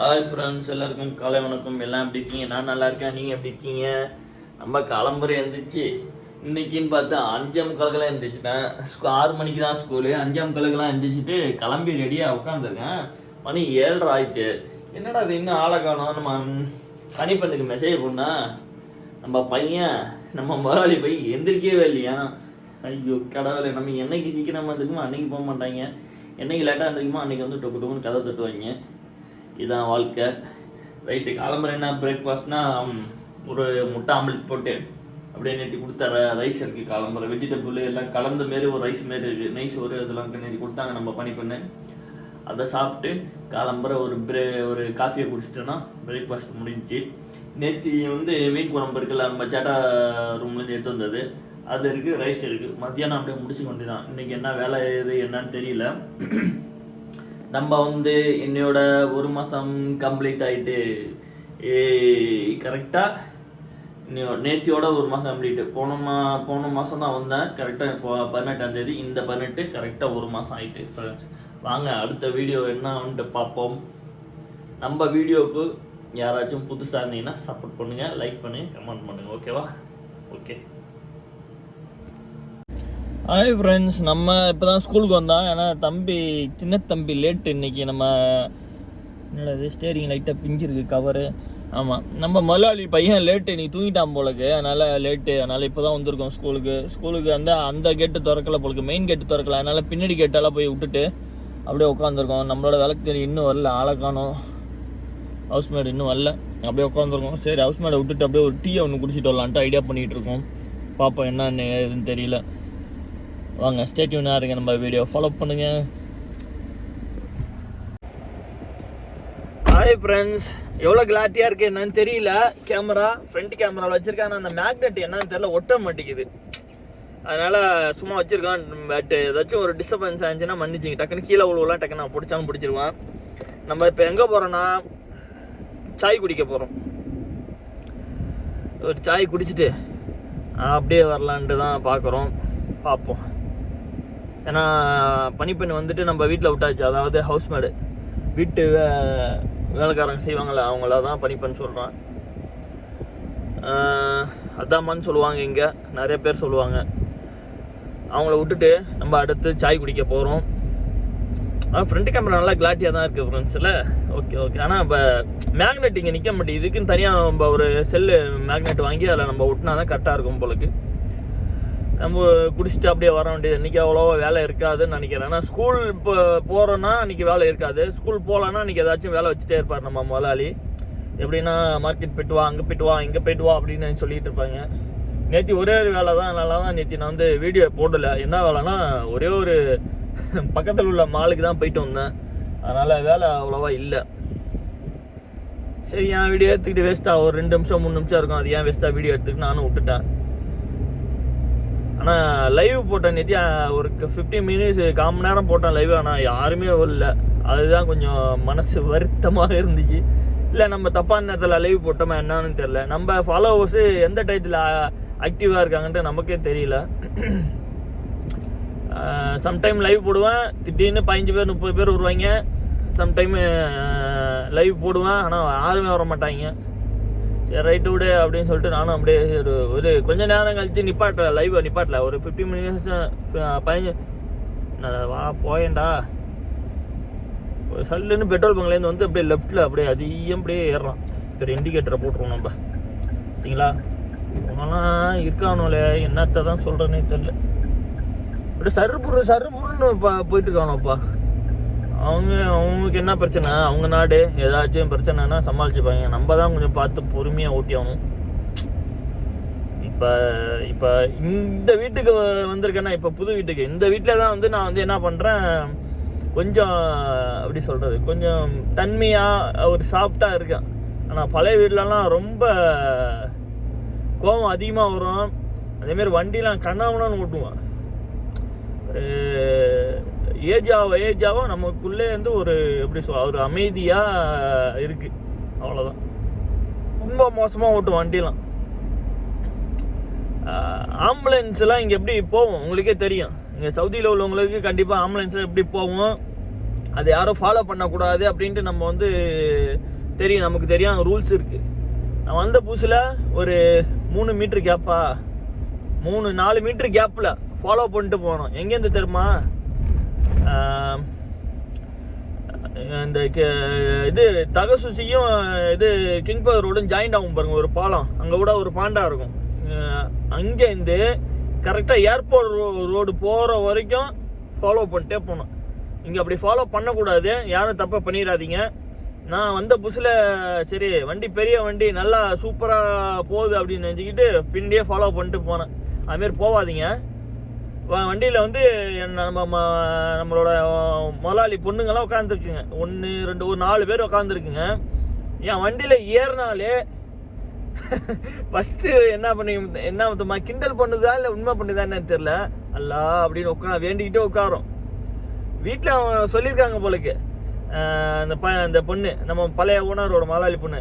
Hi friends எல்லாருக்கும் காலை வணக்கம். எல்லாம் எப்படி இருக்கீங்க? நான் நல்லா இருக்கேன். நீங்கள் எப்படி இருக்கீங்க? நம்ம கிளம்புற எழுந்துச்சு இன்னைக்குன்னு பார்த்தா அஞ்சாம் முக்காலுக்கெல்லாம் எழுந்திரிச்சிட்டேன் ஆறு மணிக்கு தான் ஸ்கூலு அஞ்சாம் கலக்கெல்லாம் எழுந்திரிச்சிட்டு கிளம்பி ரெடியாக உட்காந்துருக்கேன் மணி ஏழரை ஆயிட்டு. என்னடா அது இன்னும் ஆளை காணும்? நம்ம கனிப்பண்ணுக்கு மெசேஜ் பண்ணா நம்ம பையன் நம்ம முதலாளி போய் எந்திரிக்கவே இல்லையா? ஐயோ கடவுளை நம்ம என்னைக்கு சீக்கிரமாக இருந்துக்குமோ அன்னைக்கு போக மாட்டாங்க. என்னைக்கு லேட்டாக இருந்துக்குமோ அன்னைக்கு வந்து டொக்கு டொக்குன்னு கதை தட்டுவாங்க. இதுதான் வாழ்க்கை. ரைட்டு காலம்பரம் என்ன பிரேக்ஃபாஸ்ட்னா ஒரு முட்டை ஆம்லெட் போட்டு அப்படியே நேற்று கொடுத்த ரைஸ் இருக்குது காலம்பரம் வெஜிடபிள் எல்லாம் கலந்த மாரி ஒரு ரைஸ் மாரி இருக்குது நைஸ் ஒரு இதெல்லாம் நேற்று கொடுத்தாங்க நம்ம பண்ணி பண்ணு. அதை சாப்பிட்டு காலம்பர ஒரு பிரே ஒரு காஃபியை குடிச்சிட்டோன்னா பிரேக்ஃபாஸ்ட் முடிஞ்சிச்சு நேற்று வந்து மீன் குழம்பு இருக்குல்ல நம்ம சேட்டா ரூம்லேருந்து எடுத்து வந்தது. அது இருக்குது ரைஸ் இருக்குது மத்தியானம் அப்படியே முடிச்சு கொண்டு தான் இன்றைக்கி என்ன வேலை எது என்னன்னு தெரியல. நம்ம வந்து என்னோட ஒரு மாதம் கம்ப்ளீட் ஆகிட்டு கரெக்டாக நேத்தியோட ஒரு மாதம் கம்ப்ளீட்டு போன மா போன மாதம் தான் வந்தேன். கரெக்டாக இப்போ பதினெட்டாம் தேதி. இந்த பதினெட்டு கரெக்டாக ஒரு மாதம் ஆயிட்டு ஃப்ரெண்ட்ஸ் வாங்க அடுத்த வீடியோ என்னன்ட்டு பார்ப்போம். நம்ம வீடியோவுக்கு யாராச்சும் புதுசாக இருந்தீங்கன்னா சப்போர்ட் பண்ணுங்கள் லைக் பண்ணுங்கள் கமெண்ட் பண்ணுங்கள் ஓகேவா ஓகே ஹாய் ஃப்ரெண்ட்ஸ் நம்ம இப்போ தான் ஸ்கூலுக்கு வந்தோம். ஏன்னா தம்பி சின்ன தம்பி லேட்டு இன்னைக்கு நம்ம என்னடா ஸ்டேரிங் லைட்டாக பிஞ்சிருக்கு கவரு ஆமாம் நம்ம முதலாளி பையன் லேட்டு நீ தூங்கிட்டான் போலக்கு. அதனால் லேட்டு அதனால் இப்போ தான் வந்திருக்கோம் ஸ்கூலுக்கு ஸ்கூலுக்கு வந்து அந்த கேட்டு திறக்கல போலக்கு. மெயின் கேட்டு திறக்கல. அதனால் பின்னாடி கேட்டெல்லாம் போய் விட்டுட்டு அப்படியே உட்காந்துருக்கோம் நம்மளோட விளக்கு தெரியும் இன்னும் வரல. ஆளை ஹவுஸ் மேட் இன்னும் வரல. அப்படியே உட்காந்துருக்கோம் சரி ஹவுஸ் மேடை விட்டுட்டு அப்படியே ஒரு டீ ஒன்று குடிச்சிட்டு வரலான்ட்டு ஐடியா பண்ணிகிட்டு இருக்கோம். பார்ப்போம் என்னன்னு ஏதுன்னு தெரியல. வாங்க ஸ்டேட்யூனாக இருங்க நம்ம வீடியோ ஃபாலோ பண்ணுங்க. ஹாய் ஃப்ரெண்ட்ஸ் எவ்வளோ கிளாரிட்டியாக இருக்குது என்னன்னு தெரியல. கேமரா ஃப்ரண்ட் கேமராவில் வச்சுருக்கேன் ஆனால் அந்த மேக்னெட் என்னன்னு தெரியல ஒட்ட மாட்டேங்குது. அதனால் சும்மா வச்சிருக்கேன் பட் ஏதாச்சும் ஒரு டிஸ்டர்பன்ஸ் ஆச்சுன்னா மன்னிச்சிங்க. டக்குன்னு கீழே விழுவலாம் டக்குன்னு நான் பிடிச்சாலும் பிடிச்சிருவேன். நம்ம இப்போ எங்கே போகிறோன்னா சாய் குடிக்க போகிறோம் ஒரு சாய் குடிச்சிட்டு அப்படியே வரலான்ட்டு தான் பார்க்குறோம் பார்ப்போம் ஏன்னா பனிப்பெண் வந்துட்டு நம்ம வீட்டில் விட்டாச்சு. அதாவது ஹவுஸ் மேடு வீட்டு வே- வேலைக்காரங்க செய்வாங்கள்ல அவங்கள தான் பனிப்பெண் சொல்கிறான் அதாமான்னு சொல்லுவாங்க இங்கே. நிறைய பேர் சொல்லுவாங்க. அவங்கள விட்டுட்டு நம்ம அடுத்து சாய் குடிக்க போகிறோம் ஆனால் ஃப்ரண்ட் கேமரா நல்லா கிளாட்டியாக தான் இருக்குது ஃப்ரெண்ட்ஸில் ஓகே ஓகே ஆனால் இப்போ மேக்னெட் இங்கே நிற்க மாட்டேங்குது. இதுக்குன்னு தனியாக நம்ம ஒரு செல்லு மேக்னெட் வாங்கி அதில் நம்ம ஒட்டினா தான் கரெக்டாக இருக்கும் போலக்கு. நம்ம குடிச்சிட்டு அப்படியே வர வேண்டியது. இன்றைக்கி அவ்வளோவா வேலை இருக்காதுன்னு நினைக்கிறேன். ஆனால் ஸ்கூல் இப்போ போகிறோன்னா அன்றைக்கி வேலை இருக்காது. ஸ்கூல் போகலன்னா அன்றைக்கி ஏதாச்சும் வேலை வச்சுட்டே இருப்பார் நம்ம முதலாளி. எப்படின்னா மார்க்கெட் போயிட்டு வா அங்கே போயிட்டு வா இங்கே போயிட்டு வா அப்படின்னு சொல்லிட்டு இருப்பாங்க. நேற்று ஒரே ஒரு வேலை தான். நல்லா தான் நேற்று நான் வந்து வீடியோ போடலை. என்ன வேலைன்னா ஒரே ஒரு பக்கத்தில் உள்ள மாலுக்கு தான் போயிட்டு வந்தேன். அதனால் வேலை அவ்வளோவா இல்லை. சரி என் வீடியோ எடுத்துக்கிட்டு வேஸ்ட்டாக ஒரு ரெண்டு நிமிஷம் மூணு நிமிஷம் இருக்கும். அது ஏன் வேஸ்ட்டாக வீடியோ எடுத்துக்கிட்டு நானும் விட்டுட்டேன். ஆனால் லைவ் போட்டேன் நேத்தி ஒரு ஃபிஃப்டீன் மினிட்ஸ் கால் மணி நேரம் போட்டேன் லைவ் ஆனால் யாருமே வரல. அதுதான் கொஞ்சம் மனசு வருத்தமாக இருந்துச்சு. இல்லை நம்ம தப்பான நேரத்தில் லைவ் போட்டோமா என்னன்னு தெரில நம்ம ஃபாலோவர்ஸு எந்த டயத்தில் ஆக்டிவாக இருக்காங்கன்ட்டு நமக்கே தெரியல. சம்டைம் லைவ் போடுவேன். திடீர்னு பதினஞ்சு பேர் முப்பது பேர் வருவாங்க. சம்டைம் லைவ் போடுவேன். ஆனால் யாருமே வர மாட்டாங்க சரி ரைட்டு விடு அப்படின்னு சொல்லிட்டு நானும் அப்படியே ஒரு ஒரு கொஞ்ச நேரம் கழிச்சு நிப்பாட்டல லைவ் நிப்பாட்டல. ஒரு ஃபிஃப்டி மினிட்ஸ் பதினஞ்சு வா போயேன்டா. ஒரு சல்லுன்னு பெட்ரோல் பங்க்லேருந்து வந்து அப்படியே லெஃப்ட்டில் அப்படியே அதிகம் அப்படியே ஏறுறான். ஒரு இண்டிகேட்டரை போட்டுருவோம் நம்ம. பார்த்தீங்களா? அவங்களாம் இருக்கானோலே என்னத்தை தான் சொல்கிறேனே தெரில அப்படியே சருப்புரு சருப்புருன்னு போயிட்டு இருக்கானோப்பா அவங்க அவங்களுக்கு என்ன பிரச்சனை? அவங்க நாடு ஏதாச்சும் பிரச்சனைனா சமாளிச்சுப்பாங்க. நம்ம தான் கொஞ்சம் பார்த்து பொறுமையாக ஓட்டி ஆகணும். இப்போ இப்போ இந்த வீட்டுக்கு வ- வந்திருக்கேன்னா இப்போ புது வீட்டுக்கு. இந்த வீட்டில் தான் வந்து நான் வந்து என்ன பண்ணுறேன் கொஞ்சம் அப்படி சொல்கிறது கொஞ்சம் தன்மையாக ஒரு சாஃப்டாக இருக்கேன். ஆனால் பழைய வீட்டிலலாம் ரொம்ப கோபம் அதிகமாக வரும். அதேமாரி வண்டிலாம் கண்ணாமணான்னு ஓட்டுவேன். ஏஜ் ஆக ஏஜ் ஆக நமக்குள்ளே வந்து ஒரு எப்படி சொல்ல ஒரு அமைதியாக இருக்குது அவ்வளோதான் ரொம்ப மோசமாக ஓட்டும் வண்டிலாம் ஆம்புலன்ஸ்லாம் இங்கே எப்படி போவோம்? உங்களுக்கே தெரியும். இங்கே சவுதியில் உள்ளவங்களுக்கு கண்டிப்பாக ஆம்புலன்ஸில் எப்படி போவோம்? அது யாரும் ஃபாலோ பண்ணக்கூடாது அப்படின்ட்டு நம்ம வந்து தெரியும். நமக்கு தெரியும் ரூல்ஸ் இருக்குது நான் வந்த புதுசில் ஒரு மூணு மீட்ரு கேப்பா மூணு நாலு மீட்ரு கேப்பில் ஃபாலோ பண்ணிட்டு போனோம். எங்கேருந்து தெரியுமா? இந்த கே- இது தகசுசியும் இது கிங் பவர் ரோடும் ஜாயிண்ட் ஆகும் பாருங்க ஒரு பாலம். அங்கே கூட ஒரு பாண்டா இருக்கும். அங்கேருந்து கரெக்டாக ஏர்போர்ட் ரோடு போகிற வரைக்கும் ஃபாலோ பண்ணிட்டே போகணும். இங்கே அப்படி ஃபாலோ பண்ணக்கூடாது. யாரும் தப்பாக பண்ணிடாதீங்க. நான் வந்த புதுசில் சரி வண்டி பெரிய வண்டி நல்லா சூப்பராக போகுது அப்படின்னு நினச்சிக்கிட்டு பின்னாடியே ஃபாலோ பண்ணிட்டு போனேன். அதுமாரி போகாதீங்க வண்டியில் வந்து நம்ம நம்மளோட முதலாளி பொண்ணுங்கெல்லாம் உட்காந்துருக்குங்க ஒன்று ரெண்டு ஒரு நாலு பேர் உட்காந்துருக்குங்க என் வண்டியில் ஏறினாலே ஃபஸ்ட்டு என்ன பண்ணி என்ன பண்ணுமா கிண்டல் பண்ணுதா இல்லை உண்மை பண்ணுதா என்னன்னு தெரில அல்லா அப்படின்னு உட்கா வேண்டிக்கிட்டே உட்காரோம். வீட்டில் அவன் சொல்லியிருக்காங்க போலக்கு. அந்த ப அந்த பொண்ணு நம்ம பழைய ஓனரோட முதலாளி பொண்ணு.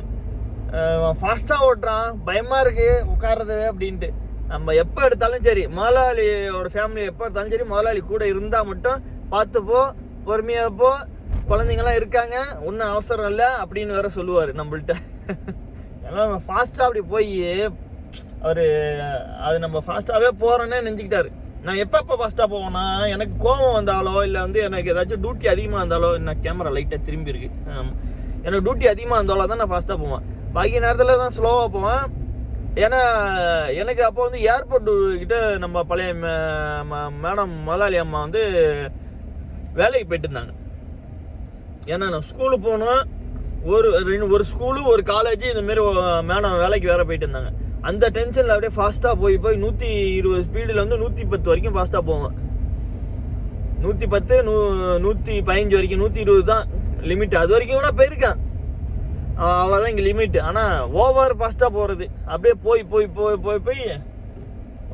ஃபாஸ்ட்டாக ஓட்டுறான் பயமாக இருக்குது உட்கார்றது அப்படின்ட்டு. நம்ம எப்போ எடுத்தாலும் சரி முதலாளியோட ஃபேமிலி எப்போ எடுத்தாலும் சரி முதலாளி கூட இருந்தால் மட்டும் பார்த்துப்போ பொறுமையாக போ குழந்தைங்களாம் இருக்காங்க ஒன்றும் அவசரம் இல்லை அப்படின்னு வேற சொல்லுவார் நம்மள்ட்ட. ஏன்னா நம்ம ஃபாஸ்ட்டாக அப்படி போய் அவர் அது நம்ம ஃபாஸ்ட்டாகவே போகிறோன்னே நினச்சிக்கிட்டாரு. நான் எப்போ எப்போ ஃபாஸ்ட்டாக போவேன்னா எனக்கு கோவம் வந்தாலோ இல்லை வந்து எனக்கு ஏதாச்சும் டியூட்டி அதிகமாக இருந்தாலோ நான் கேமரா லைட்டாக திரும்பி இருக்கு. எனக்கு டியூட்டி அதிகமாக இருந்தாலோ தான் நான் ஃபாஸ்ட்டாக போவேன். பாக்கி நேரத்தில் தான் ஸ்லோவாக போவேன். ஏன்னா எனக்கு அப்போ வந்து ஏர்போர்ட் கிட்ட நம்ம பழைய மே- மேடம் முதலாளி அம்மா வந்து வேலைக்கு போயிட்டு இருந்தாங்க. ஏன்னா நான் ஸ்கூலு போகணும் ஒரு ரெண்டு ஒரு ஸ்கூலு ஒரு காலேஜ் இந்த மாரி மேடம் வேலைக்கு வேற போயிட்டு இருந்தாங்க. அந்த டென்ஷனில் அப்படியே ஃபாஸ்ட்டாக போய் போய் நூற்றி இருபது ஸ்பீடில் வந்து நூற்றி பத்து வரைக்கும் ஃபாஸ்ட்டாக போவேன் நூற்றி பத்து நூ நூற்றி பதினஞ்சு வரைக்கும் நூற்றி இருபது தான் லிமிட் அது வரைக்கும் கூட போயிருக்கேன். அவ்வளோதான் இங்கே லிமிட் ஆனால் ஓவர் ஃபாஸ்ட்டாக போகிறது அப்படியே போய் போய் போய் போய் போய்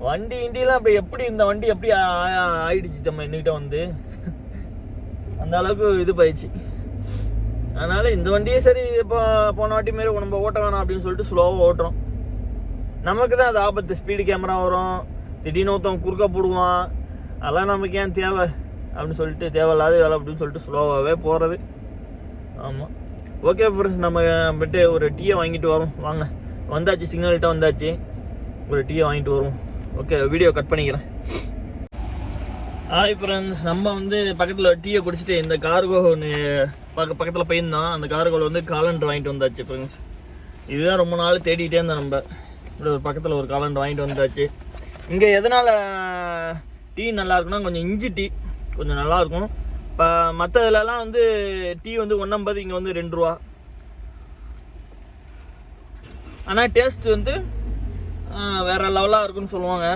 வண்டி இண்டியெலாம் அப்படி எப்படி இந்த வண்டி எப்படி ஆயிடுச்சு நம்ம என்கிட்ட வந்து? அந்த அளவுக்கு இது போயிடுச்சு. அதனால் இந்த வண்டியே சரி இப்போ போன வாட்டி மாரி நம்ம ஓட்ட வேணாம் அப்படின்னு சொல்லிட்டு ஸ்லோவாக ஓட்டுறோம். நமக்கு தான் அது ஆபத்து. ஸ்பீடு கேமரா வரும். திடீர்னு ஒருத்தன் குறுக்க போடுவான். அதெல்லாம் நமக்கு ஏன் தேவை? அப்படின்னு சொல்லிட்டு தேவையில்லாத வேலை அப்படின்னு சொல்லிட்டு ஸ்லோவாகவே போகிறது ஆமாம் ஓகே ஃப்ரெண்ட்ஸ் நம்ம போயிட்டு ஒரு டீயை வாங்கிட்டு வரோம். வாங்க. வந்தாச்சு சிக்னல்கிட்ட வந்தாச்சு. ஒரு டீயை வாங்கிட்டு வருவோம். ஓகே வீடியோ கட் பண்ணிக்கிறேன். ஹாய் ஃப்ரெண்ட்ஸ் நம்ம வந்து பக்கத்தில் டீயை குடிச்சிட்டு இந்த கார்கோ ஒன்று பக்க பக்கத்தில் போயிருந்தோம். அந்த கார்கோவில் வந்து காலண்டர் வாங்கிட்டு வந்தாச்சு ஃப்ரெண்ட்ஸ் இதுதான் ரொம்ப நாள் தேடிட்டே இருந்தோம் நம்ம. இப்படி ஒரு பக்கத்தில் ஒரு காலண்டர் வாங்கிட்டு வந்தாச்சு. இங்கே எதனால் டீ நல்லா இருக்குன்னா கொஞ்சம் இஞ்சி டீ. கொஞ்சம் நல்லா இருக்கும். இப்போ மற்றதுலலாம் வந்து டீ வந்து ஒன்றம்பது இங்கே வந்து ரெண்டு ரூபா ஆனால் டேஸ்ட் வந்து வேறு லெவலாக இருக்குன்னு சொல்லுவாங்க.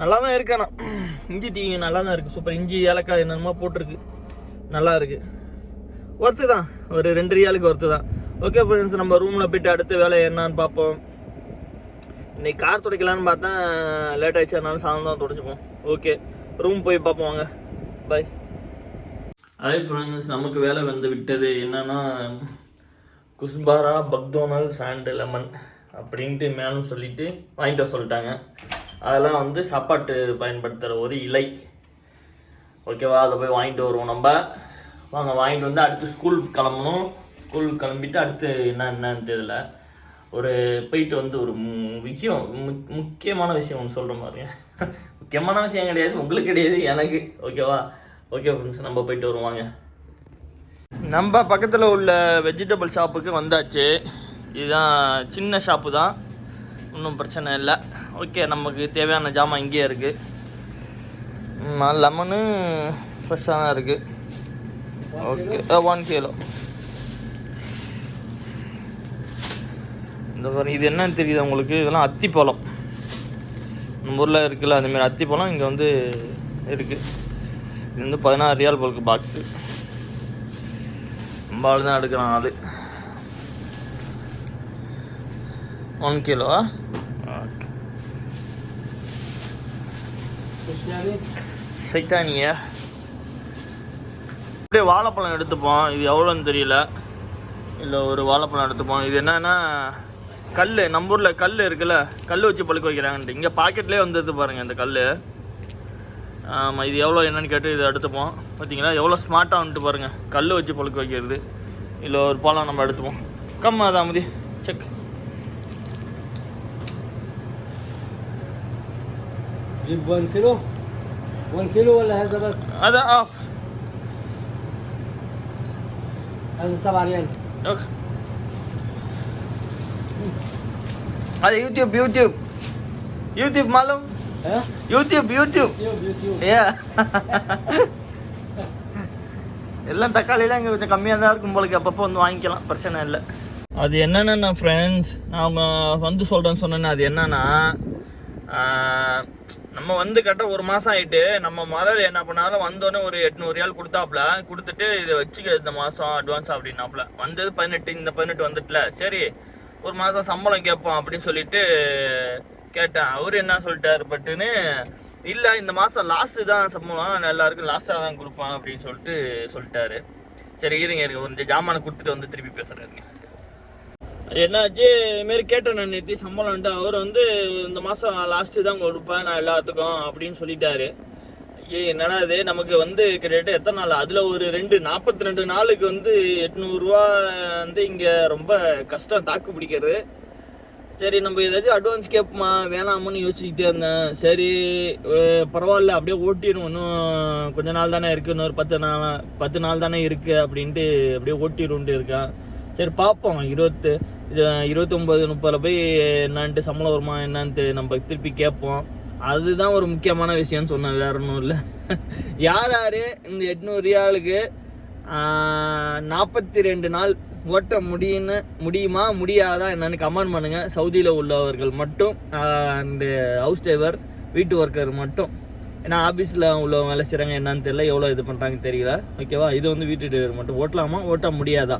நல்லா தான் இருக்கேண்ணா ஆனால் இஞ்சி டீ நல்லா தான் இருக்குது சூப்பர். இஞ்சி ஏலக்காய் என்னென்னமோ போட்டிருக்கு. நல்லா இருக்குது ஒர்த்து தான் ஒரு ரெண்டு ரியாலுக்கு ஒர்த்து தான் ஓகே ஃப்ரெண்ட்ஸ் நம்ம ரூமில் போயிட்டு அடுத்த வேலை என்னான்னு பார்ப்போம். இன்னைக்கு கார் துடைக்கலான்னு பார்த்தா லேட் ஆயிடுச்சு. அதனால சாயந்தரம் துடைச்சிப்போம் ஓகே ரூம் போய் பார்ப்போம் வாங்க. பாய் அதே ஃப்ரெண்ட்ஸ் நமக்கு வேலை வந்து விட்டது என்னன்னா குஸ்பாரா பக்தோனல் அண்ட் லெமன் அப்படின்ட்டு மேலும் சொல்லிட்டு வாங்கிட்டு வர சொல்லிட்டாங்க. அதெல்லாம் வந்து சாப்பாட்டு பயன்படுத்துகிற ஒரு இலை. ஓகேவா? அதை போய் வாங்கிட்டு வருவோம் நம்ம. வாங்க வாங்கிட்டு வந்து அடுத்து ஸ்கூல் கிளம்பணும். ஸ்கூல் கிளம்பிட்டு அடுத்து என்ன என்னன்னு தெரியல. ஒரு போயிட்டு வந்து ஒரு மு- விஷயம் மு- முக்கியமான விஷயம் ஒன்று சொல்கிற மாதிரி முக்கியமான விஷயம் கிடையாது உங்களுக்கு கிடையாது எனக்கு. ஓகேவா? ஓகே ஃப்ரெண்ட்ஸ் நம்ம போயிட்டு வருவாங்க நம்ம பக்கத்தில் உள்ள வெஜிடபிள் ஷாப்புக்கு வந்தாச்சு. இதுதான் சின்ன ஷாப்பு தான். ஒன்றும் பிரச்சனை இல்லை. ஓகே நமக்கு தேவையான ஜாமான் இங்கேயே இருக்குது லெமனு ஃப்ரெஷ்ஷாக தான் இருக்குது ஓகே ஒன் கிலோ இந்த பாருங்க இது என்னன்னு தெரியுது உங்களுக்கு? இதெல்லாம் அத்திப்பழம். நம்ம ஊரில் இருக்குல்ல அந்தமாரி அத்திப்பழம் இங்கே வந்து இருக்குது இது வந்து பதினாறு ரியால் போலுக்கு பாக்ஸு ரொம்ப ஆள் தான் எடுக்கிறான் அது ஒன் கிலோவா ஓகே சைத்தானியா. அப்படியே வாழைப்பழம் எடுத்துப்போம். இது எவ்வளோன்னு தெரியல. இல்லை ஒரு வாழைப்பழம் எடுத்துப்போம். இது என்னன்னா கல் நம்ம ஊரில் கல் இருக்குல்ல. கல் வச்சு பழுக்க வைக்கிறாங்கன்ட்டு. இங்கே பாக்கெட்லேயே வந்தது பாருங்கள் இந்த கல் ஆமாம் இது எவ்வளோ என்னன்னு கேட்டு இதை எடுத்துப்போம் பார்த்தீங்களா எவ்வளோ ஸ்மார்ட்டாக வந்துட்டு பாருங்கள் கல் வச்சு பழுக்க வைக்கிறது இல்லை ஒரு பழம் நம்ம எடுத்துப்போம் come அதாமதி check جيب 1 كيلو 1 كيلو ولا هذا بس هذا اوف هذا 7 ريال اوكي هذا يوتيوب يوتيوب يوتيوب معلوم YouTube YouTube YouTube. YouTube, YouTube. Yeah. எல்லாம் தக்காளிலாம் இங்கே கொஞ்சம் கம்மியாக தான் இருக்கும் போலக்கு. அப்பப்போ வந்து வாங்கிக்கலாம். பிரச்சனை இல்லை. அது என்னென்னா ஃப்ரெண்ட்ஸ் நான் அவங்க வந்து சொல்கிறேன்னு சொன்னேன்னு அது என்னன்னா நம்ம வந்து கட்ட ஒரு மாதம் ஆகிட்டு நம்ம முதல் என்ன பண்ணாலும் வந்தோடனே ஒரு எட்நூறு ரியால் கொடுத்தாப்புல. கொடுத்துட்டு இதை வச்சுக்க இந்த மாதம் அட்வான்ஸ் அப்படின்னாப்புல. வந்தது பதினெட்டு இந்த பதினெட்டு வந்துட்டல. சரி ஒரு மாதம் சம்பளம் கேட்போம் அப்படின்னு சொல்லிட்டு கேட்டேன் அவர் என்ன சொல்லிட்டாரு பட்டுன்னு இல்லை இந்த மாதம் லாஸ்ட்டு தான் சம்பளம் எல்லாருக்கும் லாஸ்ட்டாக தான் கொடுப்பான் அப்படின்னு சொல்லிட்டு சொல்லிட்டாரு. சரி இருங்க இருங்க கொஞ்சம் ஜாமானை கொடுத்துட்டு வந்து திருப்பி பேசுகிறாருங்க என்னாச்சு? இதுமாரி கேட்டேன் நான் நேற்று சம்பளம்ட்டு அவர் வந்து இந்த மாதம் லாஸ்ட்டு தான் கொடுப்பேன் நான் எல்லாத்துக்கும் அப்படின்னு சொல்லிட்டாரு. ஏ என்னடா இது? நமக்கு வந்து கிட்டத்தட்ட எத்தனை நாள்? அதில் ஒரு ரெண்டு நாற்பத்தி ரெண்டு நாளுக்கு வந்து எட்நூறுரூவா வந்து இங்கே ரொம்ப கஷ்டம் தாக்கு பிடிக்கிறது. சரி நம்ம ஏதாச்சும் அட்வான்ஸ் கேட்போமா வேணாமான்னு யோசிச்சுக்கிட்டே இருந்தேன். சரி பரவாயில்ல அப்படியே ஓட்டிடும் இன்னும் கொஞ்ச நாள் தானே இருக்குது இன்னொரு பத்து நாள் பத்து நாள் தானே இருக்குது அப்படின்ட்டு அப்படியே ஓட்டிடும்ட்டு இருக்கேன். சரி பார்ப்போம். இருபத்து இது- இருபத்தொம்பது முப்பதில் போய் என்னான்ட்டு சம்பளம் வருமா என்னான்ட்டு நம்ம திருப்பி கேட்போம் அதுதான் ஒரு முக்கியமான விஷயம்னு சொன்னேன் வேற ஒன்றும் இல்லை. யார் யார்? இந்த எட்நூறு ரியாலுக்கு நாற்பத்தி ரெண்டு நாள் ஓட்ட முடியும்னு முடியுமா முடியாதா என்னன்னு கமெண்ட் பண்ணுங்க. சவுதியில் உள்ளவர்கள் மட்டும் அண்டு ஹவுஸ் டிரைவர் வீட்டு ஒர்க்கர் மட்டும். ஏன்னா ஆஃபீஸில் உள்ளவங்க வேலை செய்கிறாங்க என்னன்னு தெரியல எவ்வளோ இது பண்ணுறாங்கன்னு தெரியல. ஓகேவா இது வந்து வீட்டு டிரைவர் மட்டும். ஓட்டலாமா? ஓட்ட முடியாதா?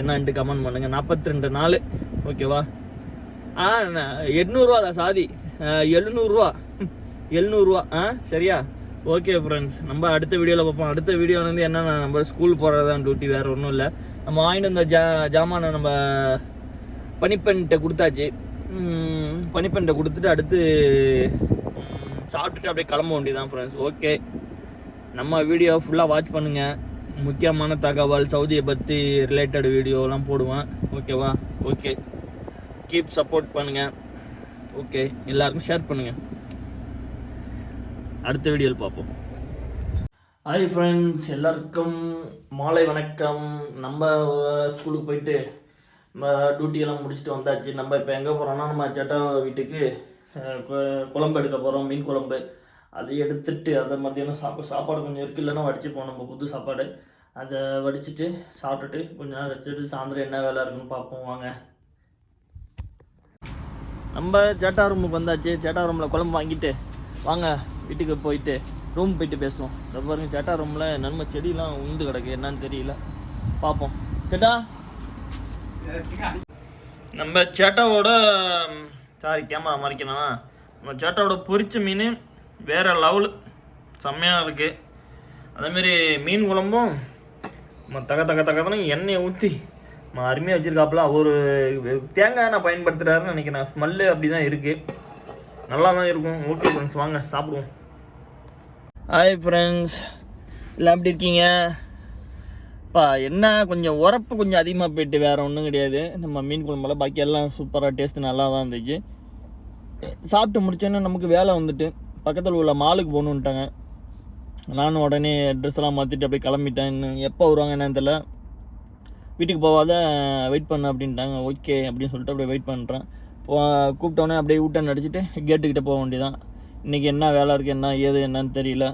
என்னன்ட்டு கமெண்ட் பண்ணுங்கள் நாற்பத்தி ரெண்டு நாள் ஓகேவா ஆ எட்நூறுவா தான் சாதி. எழுநூறுவா. எழுநூறுவா. ஆ சரியா? ஓகே ஃப்ரெண்ட்ஸ் நம்ம அடுத்த வீடியோவில் பார்ப்போம். அடுத்த வீடியோ வந்து என்னன்னா நம்ம ஸ்கூல் போகிறது தான் டியூட்டி வேறு ஒன்றும் இல்லை. நம்ம வாங்கிட்டு வந்த ஜா ஜாமானை நம்ம பனிப்பெண்ட்டை கொடுத்தாச்சு. பனிப்பெண்ட்டை கொடுத்துட்டு அடுத்து சாப்பிட்டுட்டு அப்படியே கிளம்ப வேண்டியதான் ஃப்ரெண்ட்ஸ் ஓகே நம்ம வீடியோ ஃபுல்லாக வாட்ச் பண்ணுங்கள் முக்கியமான தகவல் சவுதியை பற்றி ரிலேட்டட் வீடியோலாம் போடுவேன். ஓகேவா ஓகே கீப் சப்போர்ட் பண்ணுங்கள் ஓகே எல்லாருக்கும் ஷேர் பண்ணுங்கள் அடுத்த வீடியோவில் பார்ப்போம். ஹாய் ஃப்ரெண்ட்ஸ் எல்லாருக்கும் மாலை வணக்கம். நம்ம ஸ்கூலுக்கு போயிட்டு நம்ம டியூட்டியெல்லாம் முடிச்சுட்டு வந்தாச்சு. நம்ம இப்போ எங்கே போகிறோம்னா நம்ம சேட்டா வீட்டுக்கு குழம்பு எடுக்க போகிறோம் மீன் குழம்பு. அதை எடுத்துட்டு அதை மத்தியானம் சாப்பா சாப்பாடு கொஞ்சம் இருக்குது இல்லைன்னா வடிச்சுப்போம் நம்ம புது சாப்பாடு. அதை வடிச்சிட்டு சாப்பிட்டுட்டு கொஞ்ச நேரம் வச்சுட்டு சாயந்தரம் என்ன வேலை இருக்குன்னு பார்ப்போம். வாங்க. நம்ம சேட்டா ரூமுக்கு வந்தாச்சு. சேட்டா ரூமில் குழம்பு வாங்கிட்டு வாங்க வீட்டுக்கு போயிட்டு ரூம் போயிட்டு பேசுவோம். இந்த பாருங்க சேட்டா ரூமில் நன்மை செடியெலாம் உந்து கிடக்கு. என்னன்னு தெரியல. பார்ப்போம். சேட்டா? நம்ம சேட்டாவோட சாரி கேமரா மறைக்கணும். நம்ம சேட்டாவோட பொரிச்ச மீன் வேறு லெவலு செம்மையாக இருக்குது அதேமாரி மீன் குழம்பும் நம்ம தக தக தகன்னு எண்ணெயை ஊற்றி அருமையாக வச்சுருக்காப்புல. அவர் தேங்காய் நான் பயன்படுத்துகிறாருன்னு நினைக்கிறேன். ஸ்மெல்லு அப்படி தான் இருக்குது நல்லா தான் இருக்கும். ஓகே ஃப்ரெண்ட்ஸ் வாங்க சாப்பிடுவோம். ஹாய் ஃப்ரெண்ட்ஸ் எல்லாம் எப்படி இருக்கீங்க? இப்போ என்ன? கொஞ்சம் உரப்பு கொஞ்சம் அதிகமாக போயிட்டு வேறு ஒன்றும் கிடையாது. நம்ம மீன் குழம்புல பாக்கி எல்லாம் சூப்பராக டேஸ்ட் நல்லா தான் இருந்துச்சு. சாப்பிட்டு முடிச்சோன்னே நமக்கு வேலை வந்துட்டு. பக்கத்தில் உள்ள மாலுக்கு போகணுன்ட்டாங்க நானும் உடனே ட்ரெஸ்லாம் மாற்றிட்டு அப்படியே கிளம்பிட்டேன். இன்னும் எப்போ வருவாங்க என்னன்னு தெரில வீட்டுக்கு போகாத வெயிட் பண்ண அப்படின்ட்டாங்க. ஓகே அப்படின்னு சொல்லிட்டு அப்படியே வெயிட் பண்ணுறேன் கூப்பிட்டோன்னே அப்படியே ஊட்டன் அடிச்சுட்டு கேட்டுக்கிட்ட போக வேண்டியதான் இன்றைக்கி என்ன வேலை இருக்குது என்ன ஏது என்னன்னு தெரியல.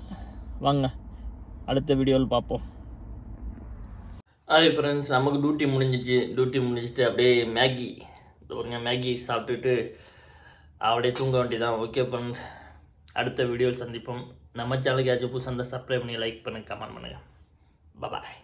வாங்க அடுத்த வீடியோவில் பார்ப்போம். ஹாய் ஃப்ரெண்ட்ஸ் நமக்கு டியூட்டி முடிஞ்சிச்சு. டியூட்டி முடிஞ்சிட்டு அப்படியே மேகி பாருங்க மேகி சாப்பிட்டுட்டு அப்படியே தூங்க வேண்டியதான் ஓகே ஃப்ரெண்ட்ஸ் அடுத்த வீடியோவில் சந்திப்போம். நம்ம சேனலுக்கு ஏதாச்சும் புதுசாக இருந்தால் சப்ஸ்கிரைப் பண்ணி லைக் பண்ணுங்கள் கமெண்ட் பண்ணுங்கள் பாய்